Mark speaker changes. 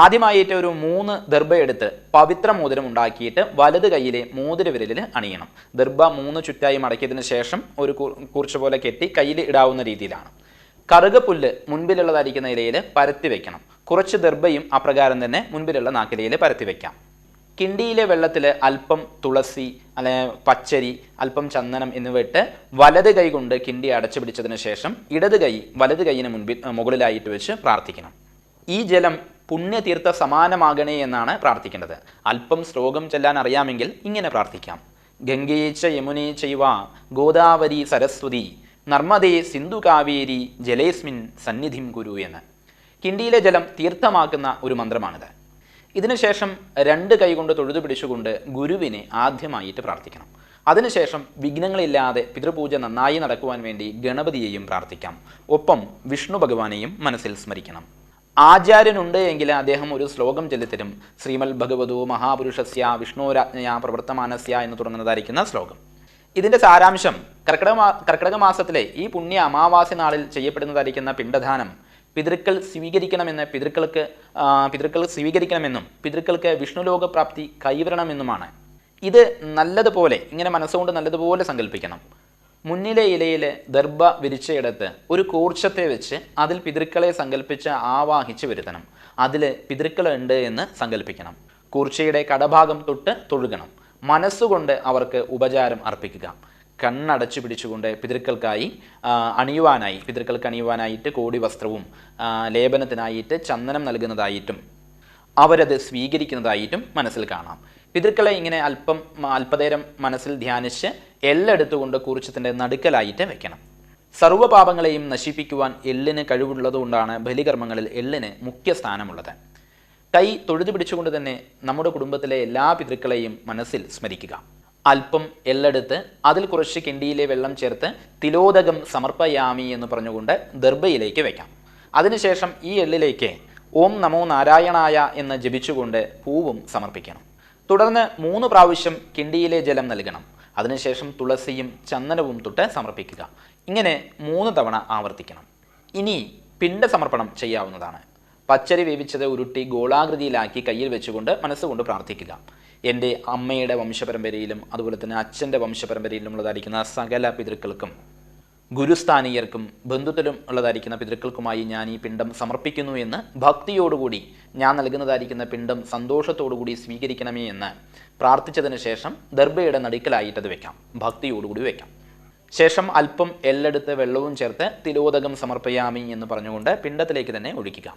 Speaker 1: ആദ്യമായിട്ട് ഒരു മൂന്ന് ദർഭ എടുത്ത് പവിത്ര മോതിരം ഉണ്ടാക്കിയിട്ട് വലത് കൈയിലെ മോതിര വിരലിൽ അണിയണം. ദർഭ മൂന്ന് ചുറ്റായി മടക്കിയതിന് ശേഷം ഒരു കുറിച്ച് പോലെ കെട്ടി കയ്യിൽ ഇടാവുന്ന രീതിയിലാണ്. കറുകപ്പുല്ല് മുൻപിലുള്ളതായിരിക്കുന്ന ഇലയിൽ പരത്തി വെക്കണം. കുറച്ച് ദർഭയും അപ്രകാരം തന്നെ മുൻപിലുള്ള നാക്കിലയിൽ പരത്തി വെക്കാം. കിണ്ടിയിലെ വെള്ളത്തിൽ അല്പം തുളസി അല്ലെ പച്ചരി അല്പം ചന്ദനം എന്നിവ ഇട്ട് വലത് കൈ കൊണ്ട് കിണ്ടി അടച്ചു പിടിച്ചതിന് ശേഷം ഇടത് കൈ വലത് കൈയിന് മുൻപിൽ മുകളിലായിട്ട് വെച്ച് പ്രാർത്ഥിക്കണം. ഈ ജലം പുണ്യതീർത്ഥ സമാനമാകണേ എന്നാണ് പ്രാർത്ഥിക്കേണ്ടത്. അല്പം ശ്ലോകം ചെല്ലാൻ അറിയാമെങ്കിൽ ഇങ്ങനെ പ്രാർത്ഥിക്കാം. ഗംഗേച്ച യമുനേ ചൈവ ഗോദാവരി സരസ്വതി നർമ്മദേ സിന്ധു കാവേരി ജലേസ്മിൻ സന്നിധിം ഗുരു എന്ന്. കിണ്ടിയിലെ ജലം തീർത്ഥമാക്കുന്ന ഒരു മന്ത്രമാണിത്. ഇതിനുശേഷം രണ്ട് കൈകൊണ്ട് തൊഴുതു പിടിച്ചുകൊണ്ട് ഗുരുവിനെ ആദ്യമായിട്ട് പ്രാർത്ഥിക്കണം. അതിനുശേഷം വിഘ്നങ്ങളില്ലാതെ പിതൃപൂജ നന്നായി നടക്കുവാൻ വേണ്ടി ഗണപതിയെയും പ്രാർത്ഥിക്കാം. ഒപ്പം വിഷ്ണു ഭഗവാനെയും മനസ്സിൽ സ്മരിക്കണം. ആചാര്യനുണ്ട് എങ്കിൽ അദ്ദേഹം ഒരു ശ്ലോകം ചൊല്ലിത്തരും. ശ്രീമൽ ഭഗവതു മഹാപുരുഷസ്യ വിഷ്ണുരാജ്ഞയ പ്രവർത്തമാനസ്യ എന്ന് തുടങ്ങുന്നതായിരിക്കുന്ന ശ്ലോകം. ഇതിന്റെ സാരാംശം കർക്കിടക കർക്കിടക മാസത്തിലെ ഈ പുണ്യ അമാവാസി നാളിൽ ചെയ്യപ്പെടുന്നതായിരിക്കുന്ന പിണ്ടദാനം പിതൃക്കൾ സ്വീകരിക്കണമെന്ന് പിതൃക്കൾക്ക് പിതൃക്കൾ സ്വീകരിക്കണമെന്നും പിതൃക്കൾക്ക് വിഷ്ണുലോക പ്രാപ്തി കൈവരണമെന്നുമാണ്. ഇത് നല്ലതുപോലെ ഇങ്ങനെ മനസ്സുകൊണ്ട് നല്ലതുപോലെ സങ്കല്പിക്കണം. മുന്നിലെ ഇലയിലെ ദർഭ വിരിച്ചയിടത്ത് ഒരു കൂർച്ചത്തെ വെച്ച് അതിൽ പിതൃക്കളെ സങ്കല്പിച്ച് ആവാഹിച്ച് വരുത്തണം. അതിൽ പിതൃക്കളുണ്ട് എന്ന് സങ്കല്പിക്കണം കൂർച്ചയുടെ കടഭാഗം തൊട്ട് തൊഴുകണം. മനസ്സുകൊണ്ട് അവർക്ക് ഉപചാരം അർപ്പിക്കുക. കണ്ണടച്ചു പിടിച്ചുകൊണ്ട് പിതൃക്കൾക്കായി അണിയുവാനായി പിതൃക്കൾക്ക് അണിയുവാനായിട്ട് കോടി വസ്ത്രവും ലേപനത്തിനായിട്ട് ചന്ദനം നൽകുന്നതായിട്ടും അവരത് സ്വീകരിക്കുന്നതായിട്ടും മനസ്സിൽ കാണാം. പിതൃക്കളെ ഇങ്ങനെ അല്പം അല്പനേരം മനസ്സിൽ ധ്യാനിച്ച് എല്ലെടുത്തുകൊണ്ട് കുറിച്ചത്തിന്റെ നടുക്കലായിട്ട് വെക്കണം. സർവപാപങ്ങളെയും നശിപ്പിക്കുവാൻ എല്ലിന് കഴിവുള്ളതുകൊണ്ടാണ് ബലികർമ്മങ്ങളിൽ എല്ലിന് മുഖ്യ സ്ഥാനമുള്ളത്. കൈ തൊഴുതു പിടിച്ചുകൊണ്ട് തന്നെ നമ്മുടെ കുടുംബത്തിലെ എല്ലാ പിതൃക്കളെയും മനസ്സിൽ സ്മരിക്കുക. അല്പം എല്ലെടുത്ത് അതിൽ കുറച്ച് കിണ്ടിയിലെ വെള്ളം ചേർത്ത് തിലോദകം സമർപ്പയാമി എന്ന് പറഞ്ഞുകൊണ്ട് ദർഭയിലേക്ക് വെക്കാം. അതിനുശേഷം ഈ എള്ളിലേക്ക് ഓം നമോ നാരായണായ എന്ന് ജപിച്ചുകൊണ്ട് പൂവും സമർപ്പിക്കണം. തുടർന്ന് മൂന്ന് പ്രാവശ്യം കിണ്ടിയിലെ ജലം നൽകണം. അതിനുശേഷം തുളസിയും ചന്ദനവും തൊട്ട് സമർപ്പിക്കുക. ഇങ്ങനെ മൂന്ന് തവണ ആവർത്തിക്കണം. ഇനി പിണ്ട സമർപ്പണം ചെയ്യാവുന്നതാണ്. പച്ചരി വേവിച്ചത് ഉരുട്ടി ഗോളാകൃതിയിലാക്കി കയ്യിൽ വെച്ചുകൊണ്ട് മനസ്സുകൊണ്ട് പ്രാർത്ഥിക്കുക. എന്റെ അമ്മയുടെ വംശപരമ്പരയിലും അതുപോലെ തന്നെ അച്ഛന്റെ വംശപരമ്പരയിലും ഉള്ളതായിരിക്കുന്ന സകല പിതൃക്കൾക്കും ഗുരുസ്ഥാനീയർക്കും ബന്ധുത്തിലും ഉള്ളതായിരിക്കുന്ന പിതൃക്കൾക്കുമായി ഞാൻ ഈ പിണ്ടം സമർപ്പിക്കുന്നു എന്ന് ഭക്തിയോടുകൂടി ഞാൻ നൽകുന്നതായിരിക്കുന്ന പിണ്ടം സന്തോഷത്തോടുകൂടി സ്വീകരിക്കണമേ എന്ന് പ്രാർത്ഥിച്ചതിന് ശേഷം ദർഭയുടെ നടുക്കലായിട്ടത് വെക്കാം. ഭക്തിയോടുകൂടി വെക്കാം. ശേഷം അല്പം എല്ലെടുത്ത് വെള്ളവും ചേർത്ത് തിരോദകം സമർപ്പയാമി എന്ന് പറഞ്ഞുകൊണ്ട് പിണ്ടത്തിലേക്ക് തന്നെ ഒഴിക്കുക